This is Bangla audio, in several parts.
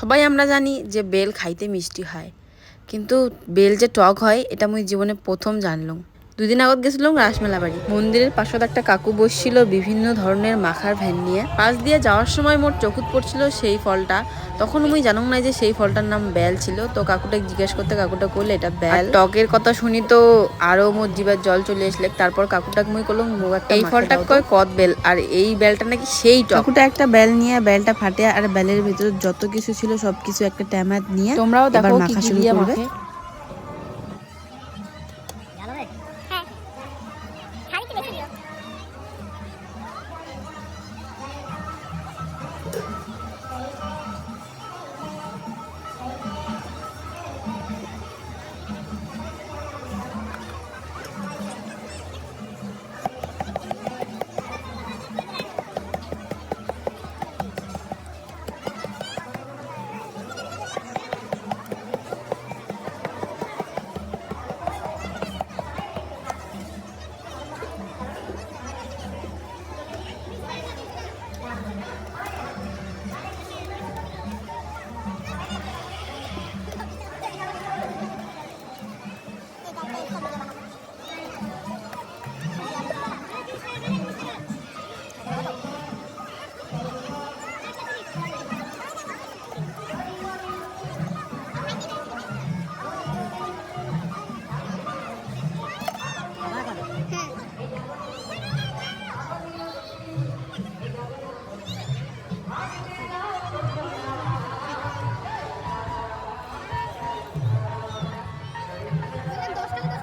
সবাই আমরা জানি যে বেল খাইতে মিষ্টি হয়। কিন্তু বেল যে টক হয়, এটা মুই জীবনে প্রথম জানলাম। দুদিন আগত গেছিলাম রাসমেলা বাড়ি মন্দিরের পাশত একটা কাকু বসছিল বিভিন্ন ধরনের মাখার ভ্যান নিয়ে। পাশ দিয়ে যাওয়ার সময় মোট চকুত পড়ছিল সেই ফলটা। তখন মুই জানুম না যে সেই ফলটার নাম বেল ছিল। তো কাকুটা জিজ্ঞেস করতে কাকুটা করলে এটা বেল টকের কথা শুনি তো আরও মোর জিবার জল চলে আসলে। তারপর কাকুটাকে মুই করলাম এই ফলটা কয় কদ বেল আর এই বেলটা নাকি সেই টক। কাকুটা একটা বেল নিয়ে বেলটা ফাটে আর বেলের ভিতরে যত কিছু ছিল সবকিছু একটা ট্যামাত নিয়ে তোমরাও দেখো কি কি দিয়ে মাখে।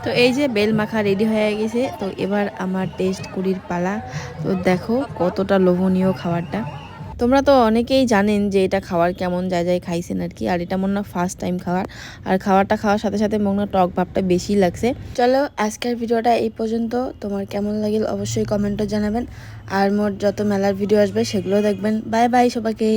তো এই যে বেল মাখা রেডি হয়ে গেছে, তো এবার আমার টেস্ট কুড়ির পালা। তো দেখো কতটা লোভনীয় খাবারটা। তোমরা তো অনেকেই জানেন যে এটা খাওয়ার কেমন যায় যায় খাইছেন আর কি, আর এটা মনে হয় ফার্স্ট টাইম খাওয়ার। আর খাবারটা খাওয়ার সাথে সাথে মনে টক ভাবটা বেশি লাগছে। চলো আজকের ভিডিওটা এই পর্যন্ত। তোমার কেমন লাগিল অবশ্যই কমেন্টও জানাবেন। আর মোট যত মেলার ভিডিও আসবে সেগুলো দেখবেন। বাই বাই সবাইকে।